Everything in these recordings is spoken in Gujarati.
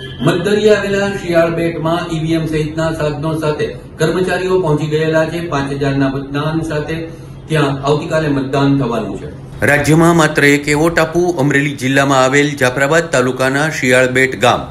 મતદરી આવેલા શિયાળ બેટમાં ઈવીએમ સહિતના સાધનો સાથે કર્મચારીઓ પહોંચી ગયેલા છે. પાંચ હજારના મતદાન સાથે ત્યાં આવતીકાલે મતદાન થવાનું છે. રાજ્યમાં માત્ર એક એવો ટાપુ અમરેલી જિલ્લામાં આવેલ જાફરાબાદ તાલુકાના શિયાળબેટ ગામ.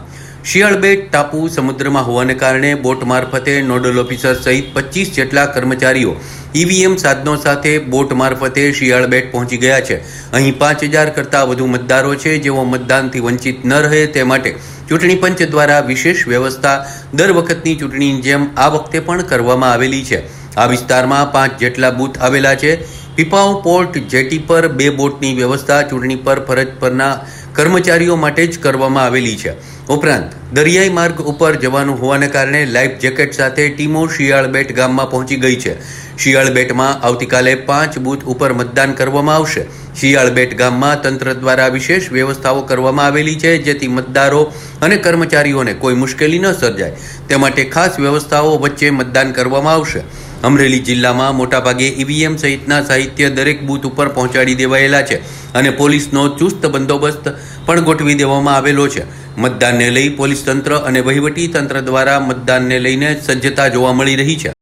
શિયાળબેટ ટાપુ સમુદ્રમાં હોવાને કારણે બોટ મારફતે નોડલ ઓફિસર સહિત પચીસ જેટલા કર્મચારીઓ ઈવીએમ સાધનો સાથે બોટ મારફતે શિયાળબેટ પહોંચી ગયા છે. અહીં પાંચ હજાર કરતાં વધુ મતદારો છે. જેઓ મતદાનથી વંચિત ન રહે તે માટે ચૂંટણી પંચ દ્વારા વિશેષ વ્યવસ્થા દર વખતની ચૂંટણીની જેમ આ વખતે પણ કરવામાં આવેલી છે. આ વિસ્તારમાં પાંચ જેટલા બૂથ આવેલા છે. પીપાવ પોર્ટ જેટી પર બે બોટની વ્યવસ્થા ચૂંટણી પર ફરજ પરના કર્મચારીઓ માટે જ કરવામાં આવેલી છે. ઉપરાંત, દરિયાઈ માર્ગ ઉપર જવાનું હોવાને કારણે લાઈફ જેકેટ સાથે ટીમો શિયાળબેટ ગામમાં પહોંચી ગઈ છે. શિયાળબેટમાં આવતીકાલે પાંચ બૂથ ઉપર મતદાન કરવામાં આવશે. શિયાળબેટ ગામમાં તંત્ર દ્વારા વિશેષ વ્યવસ્થાઓ કરવામાં આવેલી છે, જેથી મતદારો અને કર્મચારીઓને કોઈ મુશ્કેલી ન સર્જાય. તે માટે ખાસ વ્યવસ્થાઓ વચ્ચે મતદાન કરવામાં આવશે. અમરેલી જિલ્લામાં મોટાભાગે ઈવીએમ સહિતના સાહિત્ય દરેક બૂથ ઉપર પહોંચાડી દેવાયેલા છે અને પોલીસનો ચુસ્ત બંદોબસ્ત પણ ગોઠવી દેવામાં આવેલો છે. મતદાનને લઈ પોલીસ તંત્ર અને વહીવટી તંત્ર દ્વારા મતદાનને લઈને સજ્જતા જોવા મળી રહી છે.